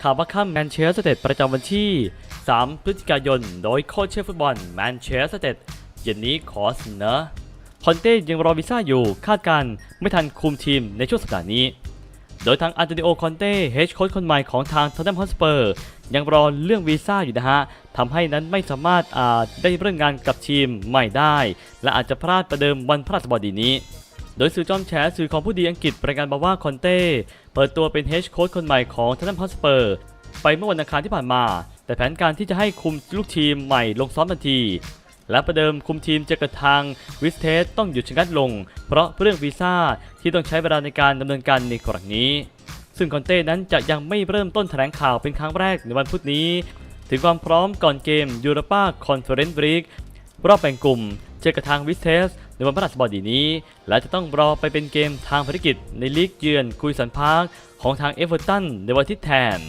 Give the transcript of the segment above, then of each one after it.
ข่าวว่าข้ามแมนเชสเตอร์ประจำวันที่ 3 พฤศจิกายน โดยโค้ชเชฟฟุตบอลแมนเชสเตอร์เย็นนี้ขอเสนอคอนเต้ยังรอวีซ่าอยู่คาดการไม่ทันคุมทีมในช่วงสัปดาห์นี้ โดยทางอันโตนิโอคอนเต้เฮดโค้ชคนใหม่ของทางทอตแนมฮอสเปอร์ยังรอเรื่องวีซ่าอยู่นะฮะทำให้นั้นไม่สามารถอ่าได้เรื่องงานกับทีมใหม่ได้ และอาจจะพลาดประเดิมวันพฤหัสบดีนี้ โดยสื่อจอมแฉสื่อของผู้ดีอังกฤษรายงานมาว่าคอนเต้เปิดตัวเป็นเฮดโค้ชคนใหม่ของทอตแนมฮอสเปอร์ไปเมื่อวันอังคารที่ผ่านมา แต่แผนการที่จะให้คุมลูกทีมใหม่ลงซ้อมทันที และประเดิมคุมทีมเจอกับทางวิสเทสต้องหยุดชะงักลง เพราะเรื่องวีซ่าที่ต้องใช้เวลาในการดำเนินการในกรณีนี้ ซึ่งคอนเต้นั้นจะยังไม่เริ่มต้นแถลงข่าวเป็นครั้งแรกในวันพุธนี้ ถึงความพร้อมก่อนเกมยูโรปาคอนเฟอเรนซ์ลีกรอบแบ่งกลุ่ม เจอกับทางวิสเทส วันพฤหัสบดีนี้ และจะต้องรอไปเป็นเกมทางภารกิจในลีกเยือนคุยสันพาร์คของทางเอเวอร์ตันในวันที่แทน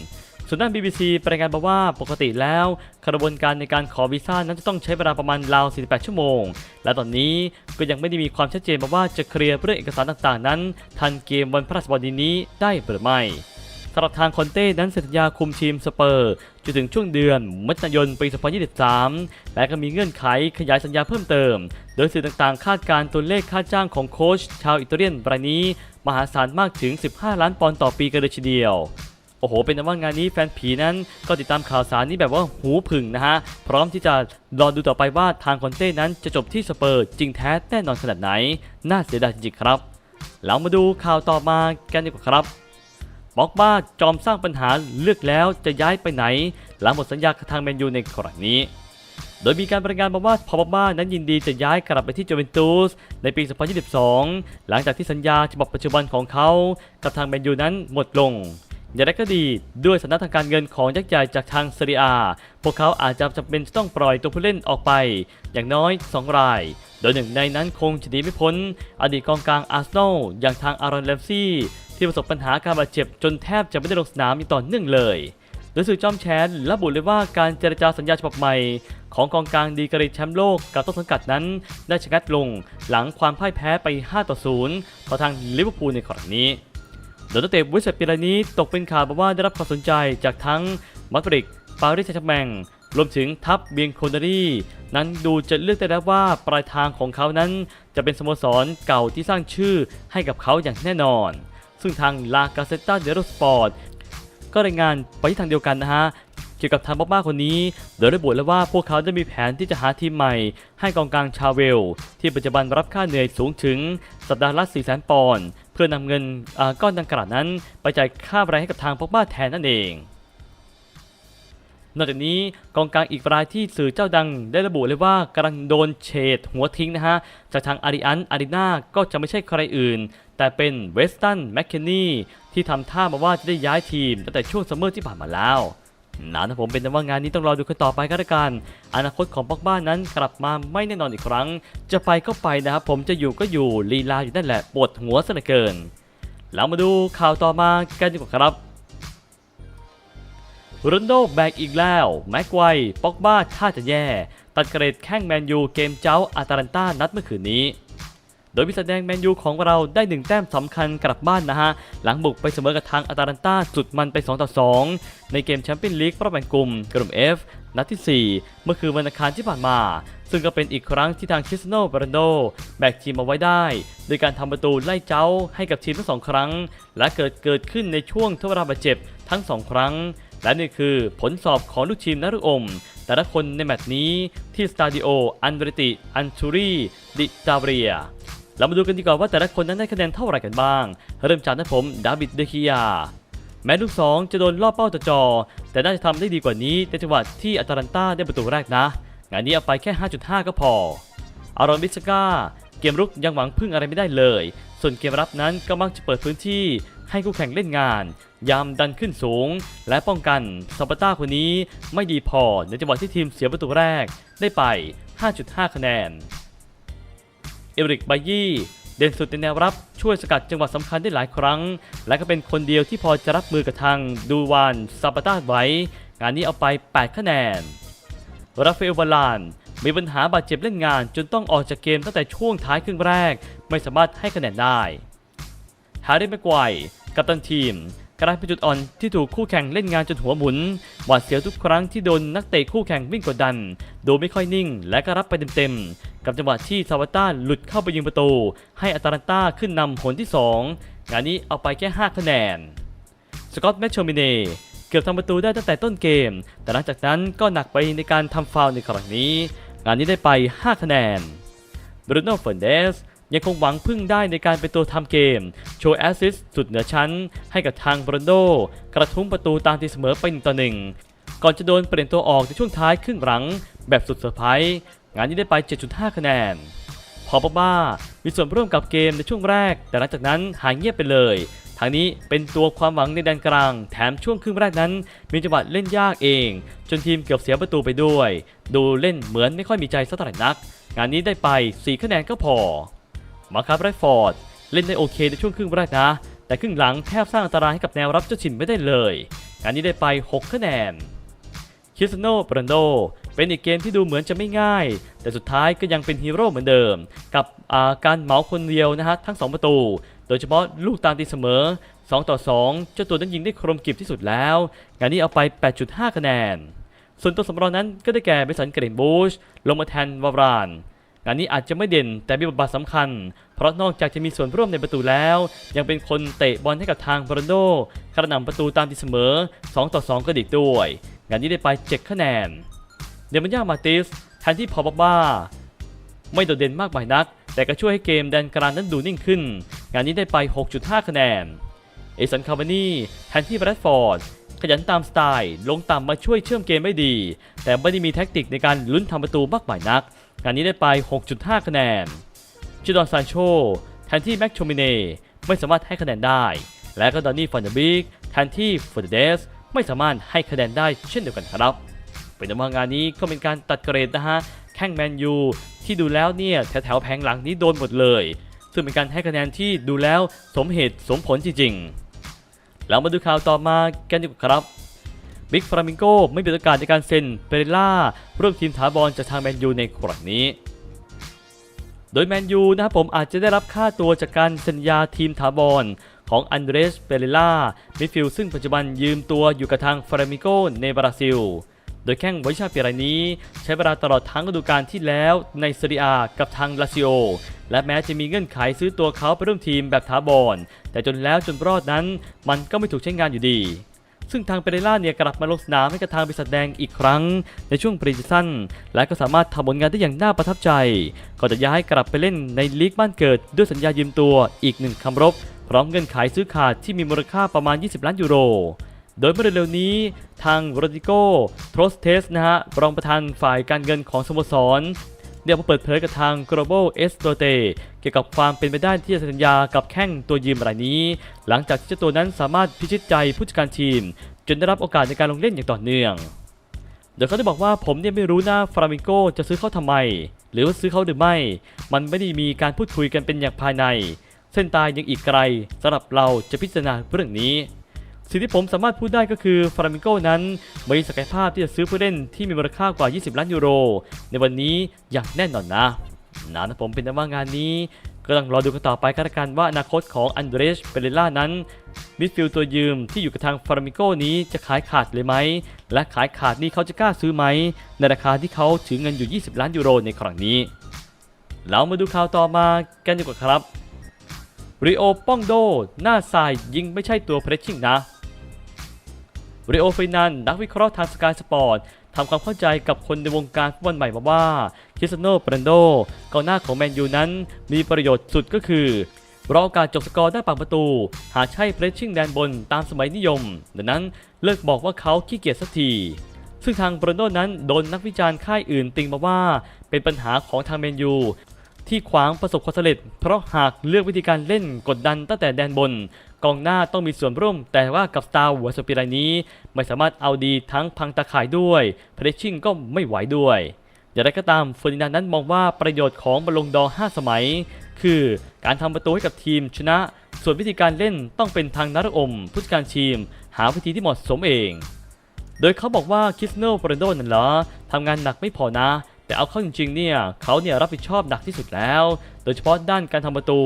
ส่วนด้าน BBC รายงานมาว่าปกติแล้วกระบวนการในการขอวีซ่านั้นจะต้องใช้เวลาประมาณราว 48 ชั่วโมง และตอนนี้ก็ยังไม่ได้มีความชัดเจนมาว่าจะเคลียร์เรื่องเอกสารต่างๆ นั้น ทันเกมวันพฤหัสบดีนี้ได้หรือไม่ สำหรับทางคอนเต้นั้นเซ็นสัญญาคุมทีมสเปอร์จนถึงช่วงเดือนมิถุนายนปี 2023 และก็มีเงื่อนไขขยายสัญญาเพิ่มเติม โดยสื่อต่างๆ คาดการ์ตัวเลขค่าจ้างของโค้ชชาวอิตาเลียนรายนี้ มหาศาลมากถึง 15 ล้านปอนด์ต่อปีกันเลยทีเดียวโอ้โห เป็นนว่างานนี้แฟนผีนั้นก็ติดตามข่าวสารนี้แบบว่าหูผึ่งนะฮะ พร้อมที่จะรอดูต่อไปว่าทางคอนเต้นั้นจะจบที่สเปอร์จริงแท้แน่นอนขนาดไหน น่าเสียดายจริงๆครับ เรามาดูข่าวต่อมากันดีกว่าครับ บอกบ้าจอมสร้างปัญหาเลือกแล้วจะย้ายไปไหน หลังหมดสัญญากับทางแมนยูในครั้งนี้ โดยมีการรายงานมาว่าพอบ้านั้นยินดีจะย้ายกลับไปที่จูเวนตุสในปี 2022 หลังจากที่สัญญาฉบับปัจจุบันของเขา กับทางแมนยูนั้นหมดลง อย่างไรก็ดีด้วยสถานะทางการเงินของยักษ์ใหญ่จากทางซีเรียพวกเขาอาจจะจำเป็นต้องปล่อยตัวผู้เล่นออกไป อย่างน้อย 2 ราย โดยหนึ่งในนั้นคงจะหนีไม่พ้น อดีตกองกลางอาร์เซนอลอย่างทางอารอนแลมซี่ที่ประสบปัญหาการบาดเจ็บจนแทบจะไม่ได้ลงสนามอย่างต่อเนื่องเลยโดยสื่อจอมแชนระบุเลยว่าการเจรจาสัญญาฉบับใหม่ ของกองกลางดีกรีแชมป์โลกกับต้นสังกัดนั้น ได้ชะงักลงหลังความพ่ายแพ้ไป 5 ต่อ 0 ต่อทางลิเวอร์พูลในครั้งนี้ โดยนักเตะวิสเซปีรายนี้ตกเป็นข่าวมาว่าได้รับความสนใจจากทั้งมาดริดปารีสแซงต์แชแมงรวมถึงทัพเบียงโคนารีนั้นดูจะเลือกได้แล้วว่าปลายทางของเขานั้น จะเป็นสโมสรเก่าที่สร้างชื่อให้กับเขาอย่างแน่นอน ซึ่งทางลากาเซต t าเดโรสปอร์ตก็รายงานไปที่ทางเดียวกันนะฮะเกี่ยวกับทางบ๊อบบ้าคนนี้ โดยระบุแล้วว่าพวกเขาได้มีแผนที่จะหาทีมใหม่ ให้กองกลางชาเวล ที่ปัจจุบันรับค่าเหนื่อยสูงถึงสัปดาห์ละ4 0 0 0 0 0ปอนด์ เพื่อนำเงินก้อนดังกล่าวนั้น ไปจ่ายค่าแรงให้กับทางบ๊อบบ้าแทนนั่นเองนอกจากนี้กองกลางอีกรายที่สื่อเจ้าดังได้ระบุเลยว่ากำลังโดนเฉดหัวทิ้งนะฮะ จากทางอาริอันอารีนาก็จะไม่ใช่ใครอื่น แต่เป็นเวสตันแมคเคนนี่ที่ทำท่ามาว่าจะได้ย้ายทีมตั้งแต่ช่วงซัมเมอร์ที่ผ่านมาแล้ว นะนะผมเป็นแต่ว่างานนี้ต้องรอดูกันต่อไปก็แล้วกัน อนาคตของป็อกบ้านนั้นกลับมาไม่แน่นอนอีกครั้ง จะไปก็ไปนะครับผมจะอยู่ก็อยู่ลีลาอยู่นั่นแหละปวดหัวซะเหลือเกิน แล้วมาดูข่าวต่อมากันดีกว่าครับโรนโดแบกอีกแล้ว แม็กไกวป็อกบ้าท่าจะแย่ ตัดเกรดแข้งแมนยูเกมเจ้าอาตาลันตานัดเมื่อคืนนี้ โดยพิสดงแมนยูของเราได้หนึ่งแต้มสำคัญกลับบ้านนะฮะ หลังบุกไปเสมอกับทางอาตาลันตาสุดมันไป2ต่อ2ในเกมแชมเปี้ยนลีกรอบแบ่งกลุ่มกลุ่ม F นัดที่ 4 เมื่อคืนวันอังคารที่ผ่านมา ซึ่งก็เป็นอีกครั้งที่ทางคริสโนโรนัลโด แบกทีมเอาไว้ได้ โดยการทำประตูไล่เจ้าให้กับทีมทั้งสองครั้ง และเกิดเกิดขึ้นในช่วงทดเวลาบาดเจ็บทั้งสองครั้ง และนี่คือผลสอบของลูกทีมนฤอม แต่ละคนในแมตช์นี้ที่สตาดิโออันเวรติ อันชูรีดิจาเรีย เรามาดูกันดีกว่าว่าแต่ละคนนั้นได้คะแนนเท่าไหร่กันบ้าง เริ่มจากนะผมดาวิดเดคิยา แม้ลูกสองจะโดนล่อเป้าต่อจอ แต่น่าจะทำได้ดีกว่านี้ในจังหวะที่อัตาลันตาได้ประตูแรกนะ งานนี้เอาไปแค่ 5.5 ก็พอ อารอนบิสกาเกมรุกยังหวังพึ่งอะไรไม่ได้เลย ส่วนเกมรับนั้นก็มักจะเปิดพื้นที่ให้คู่แข่งเล่นงาน ยามดันขึ้นสูง และป้องกันซาปาต้าคนนี้ไม่ดีพอในจังหวะที่ทีมเสียประตูแรกได้ไป 5.5 คะแนน เอริกบายี่เด่นสุดในแนวรับช่วยสกัดจังหวะสำคัญได้หลายครั้ง และก็เป็นคนเดียวที่พอจะรับมือกับทางดูวานซาปาต้าไว้ งานนี้เอาไป 8 คะแนน ราฟาเอลวาลานมีปัญหาบาดเจ็บเล่นงาน จนต้องออกจากเกมตั้งแต่ช่วงท้ายครึ่งแรก ไม่สามารถให้คะแนนได้ ฮาร์รี่แม็กไกวกัปตันทีม กลายเป็นจุดอ่อนที่ถูกคู่แข่งเล่นงานจนหัวหมุนหวาดเสียวทุกครั้งที่โดนนักเตะคู่แข่งวิ่งกดดัน ดูไม่ค่อยนิ่ง และก็รับไปเต็มๆ กับจังหวะที่ซาวาต้าหลุดเข้าไปยิงประตู ให้อาตาลันตาขึ้นนำผลที่ 2 งานนี้เอาไปแค่ 5 คะแนน สกอตต์แมชโชมิเน่เกือบทำประตูได้ตั้งแต่ต้นเกม แต่หลังจากนั้นก็หนักไปในการทำฟาวล์ในครั้งนี้ งานนี้ได้ไป 5 คะแนนบรูโน่เฟรนเดส ยังคงหวังพึ่งได้ในการเป็นตัวทำเกม โชว์แอสซิสต์สุดเหนือชั้น ให้กับทางบรอนโด กระทุ้งประตูตามตีเสมอไปหนึ่งต่อหนึ่งก่อนจะโดนเปลี่ยนตัวออกในช่วงท้ายครึ่งหลัง แบบสุดเซอร์ไพรส์งานนี้ได้ไป 7.5 คะแนน พอปบ้ามีส่วนร่วมกับเกมในช่วงแรก แต่หลังจากนั้นหายเงียบไปเลยทางนี้เป็นตัวความหวังในแดนกลาง แถมช่วงครึ่งแรกนั้น มีจังหวะเล่นยากเอง จนทีมเกือบเสียประตูไปด้วย ดูเล่นเหมือนไม่ค่อยมีใจสักเท่าไหร่นัก งานนี้ได้ไป 4 คะแนนก็พอ มาคร์คับไรฟอร์ดเล่นได้โอเคในช่วงครึ่งแรกนะ แต่ครึ่งหลังแทบสร้างอันตรายให้กับแนวรับเจ้าถิ่นไม่ได้เลยงานนี้ได้ไป 6 คะแนนคิสโนปรันโดเป็นอีกเกมที่ดูเหมือนจะไม่ง่าย แต่สุดท้ายก็ยังเป็นฮีโร่เหมือนเดิม กับาการเหมาคนเดียวนะฮะทั้ง 2 ประตู โดยเฉพาะลูกตามตีเสมอ 2 ต่อ 2 เจ้าตัวนั้นยิงได้ครมกริบที่สุดแล้ว งานนี้เอาไป 8.5 คะแนน ส่วนตัวสำรองนั้นก็ได้แก่เบสันเกรนบูช ลงมาแทนวาราน งานนี้อาจจะไม่เด่นแต่มีบทบาทสำคัญ เพราะนอกจากจะมีส่วนร่วมในประตูแล้ว ยังเป็นคนเตะบอลให้กับทางบรอนโดกระหน่ำประตูตามตีเสมอ 2 ต่อ 2ก็ดีกด้วย งานนี้ได้ไป 7 คะแนน เดมอนยามาติสแทนที่พอบบบ้า ไม่โดดเด่นมากมายนัก แต่ก็ช่วยให้เกมแดนกลางนั้นดูนิ่งขึ้น งานนี้ได้ไป 6.5 คะแนน เอสันคาร์บานีแทนที่แบรดฟอร์ดขยันตามสไตล์ ลงต่ำมาช่วยเชื่อมเกมไม่ดี แต่ไม่ได้มีแท็กติกในการลุ้นทำประตูมากมายนัก งานนี้ได้ไป 6.5 คะแนน จิดอนซานโชแทนที่แม็กโชมิเน่ไม่สามารถให้คะแนนได้ และก็ดอนนี่ฟอนเดบิกแทนที่ฟอร์เดสไม่สามารถให้คะแนนได้เช่นเดียวกันครับ เป็นว่างานนี้ก็เป็นการตัดเกรดนะฮะ แข่งแมนยูที่ดูแล้วเนี่ยแถวแถวแผงหลังนี้โดนหมดเลย ซึ่งเป็นการให้คะแนนที่ดูแล้วสมเหตุสมผลจริงๆ แล้วมาดูข่าวต่อมากันดีกว่าครับ บิ๊กฟลามิงโกไม่มีโอกาสในการเซ็นเปเรล่าร่วมทีมถาวรจากทางแมนยูในครั้งนี้ โดยแมนยูนะครับผมอาจจะได้รับค่าตัวจากการสัญญาทีมถาวรของอันเดรสเปเรล่ามิดฟิลซึ่งปัจจุบันยืมตัวอยู่กับทางฟลามิงโกในบราซิล โดยแข้งไวชาปีรายนี้ ใช้เวลาตลอดทั้งฤดูกาลที่แล้วในซีเรียกับทางลาซิโอและแม้จะมีเงื่อนไขซื้อตัวเขาไปร่วมทีมแบบถาวรแต่จนแล้วจนรอดนั้น มันก็ไม่ถูกใช้งานอยู่ดี ซึ่งทางเปเรล่าเนี่ยกลับมาลงสนามให้กับทางบริษัทแดงอีกครั้งในช่วงปรีซีซั่นและก็สามารถทำผลงานได้อย่างน่าประทับใจก่อนจะย้ายกลับไปเล่นในลีกบ้านเกิด ด้วยสัญญายืมตัวอีกหนึ่งคำรบ พร้อมเงินขายซื้อขาดที่มีมูลค่าประมาณ 20 ล้านยูโรโดยเมื่อเร็วนี้ทางโรดิโกโทรสเทสนะฮะรองประธานฝ่ายการเงินของสโมสรเดี๋ยวมาเปิดเผยกับทาง Global e s t o t e เกี่ยวกับความเป็นไปได้ที่จะสัญญากับแข้งตัวยืมรายนี้ หลังจากที่เจ้าตัวนั้นสามารถพิชิตใจผู้จัดการทีม จนได้รับโอกาสในการลงเล่นอย่างต่อเนื่องโดยเขาได้บอกว่าผมเนี่ยไม่รู้นะฟรามิงโกจะซื้อเขาทำไม หรือว่าซื้อเขาหรือไม่ มันไม่ได้มีการพูดคุยกันเป็นอย่างภายใน เส้นตายยังอีกไกลสำหรับเราจะพิจารณาเรื่องนี้สิ่งที่ผมสามารถพูดได้ก็คือฟรามิงโกนั้นมีศักยภาพที่จะซื้อผู้เล่นที่มีมูลค่ากว่า 20 ล้านยูโร ในวันนี้อย่างแน่นอนนะ นะนะผมเป็นว่างานนี้ ก็ต้องรอดูกันต่อไปกันละกันว่าอนาคตของอันเดรสเปเรล่านั้นมิดฟิลด์ตัวยืมที่อยู่กับทางฟรามิโกนี้จะขายขาดเลยไหม และขายขาดนี่เขาจะกล้าซื้อไหม ในราคาที่เขาถือเงินอยู่ 20 ล้านยูโรในครั้งนี้ เรามาดูข่าวต่อมากันดีกว่าครับริโอป้องโด หน้าทรายยิงไม่ใช่ตัวเพรสชิ่งนะริโอฟินันนักวิเคราะห์ทางสกายสปอร์ต ทำความเข้าใจกับคนในวงการฟุตบอลใหม่มาว่าคริสเตียโนเปรนโดกองหน้าของแมนยูนั้น มีประโยชน์สุดก็คือรอโอกาสจบสกอร์ได้ปากประตู หากใช่เพรสชิ่งแดนบนตามสมัยนิยม ดังนั้นเลิกบอกว่าเขาขี้เกียจสักที ซึ่งทางเปรนโดนั้นโดนนักวิจารณ์ค่ายอื่นติงมาว่า เป็นปัญหาของทางแมนยูที่ขวางประสบความสำเร็จ เพราะหากเลือกวิธีการเล่นกดดันตั้งแต่แดนบน กองหน้าต้องมีส่วนร่วม แต่ว่ากับสตาร์หัวสปีรายนี้ ไม่สามารถเอาดีทั้งพังตาข่ายด้วยเพรสชิ่งก็ไม่ไหวด้วยอย่างไรก็ตามเฟอร์ดินานนั้นมองว่าประโยชน์ของบอลลงดอร์5สมัย คือการทำประตูให้กับทีมชนะ ส่วนวิธีการเล่นต้องเป็นทางนักอมผู้จัดการทีม หาวิธีที่เหมาะสมเอง โดยเขาบอกว่าคิสโนโรนโดนั่นเหรอทำงานหนักไม่พอนะ แต่เอาเข้าจริงๆเนี่ยเขาเนี่ยรับผิดชอบหนักที่สุดแล้ว โดยเฉพาะด้านการทำประตู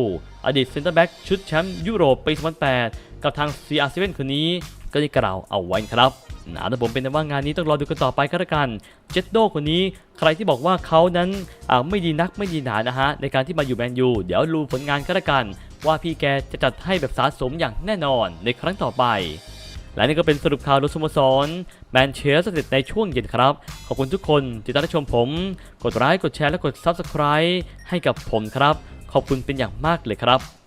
อดีตเซนเตอร์แบ็กชุดแชมป์ยุโรปปี 2008 กับทาง CR7 คนนี้ก็ได้กล่าวเอาไว้ครับนะแต่ผมเป็นว่างานนี้ต้องรอดูกันต่อไปก็แล้วกันเจดโดคนนี้ใครที่บอกว่าเขานั้นอ่าไม่ดีนักไม่ดีหนานะฮะในการที่มาอยู่แมนยูเดี๋ยวรูผลงานก็แล้วกัน ว่าพี่แกจะจัดให้แบบสะสมอย่างแน่นอนในครั้งต่อไป และนี่ก็เป็นสรุปข่าวรถสโมสรแมนเชสเตอร์ในช่วงเย็นครับ ขอบคุณทุกคนที่ติดตามรับชมผม กดไลค์กดแชร์และกด Subscribe ให้กับผมครับ ขอบคุณเป็นอย่างมากเลยครับ